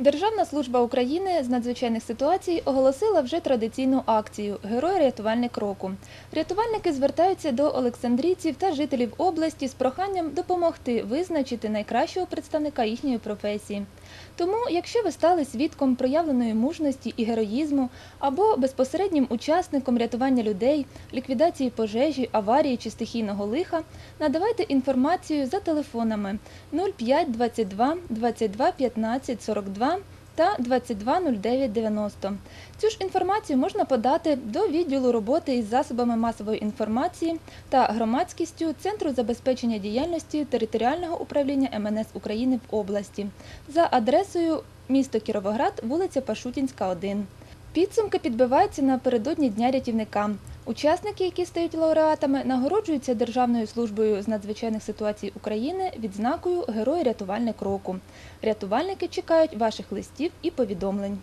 Державна служба України з надзвичайних ситуацій оголосила вже традиційну акцію Герой рятувальник року. Рятувальники звертаються до олександрійців та жителів області з проханням допомогти визначити найкращого представника їхньої професії. Тому, якщо ви стали свідком проявленої мужності і героїзму або безпосереднім учасником рятування людей, ліквідації пожежі, аварії чи стихійного лиха, надавайте інформацію за телефонами 05 22 22 15 42 та 220990. Цю ж інформацію можна подати до відділу роботи із засобами масової інформації та громадськістю Центру забезпечення діяльності територіального управління МНС України в області за адресою місто Кіровоград, вулиця Пашутінська, 1. Підсумки підбиваються напередодні Дня рятівника. Учасники, які стають лауреатами, нагороджуються Державною службою з надзвичайних ситуацій України відзнакою Герой рятувальник року. Рятувальники чекають ваших листів і повідомлень.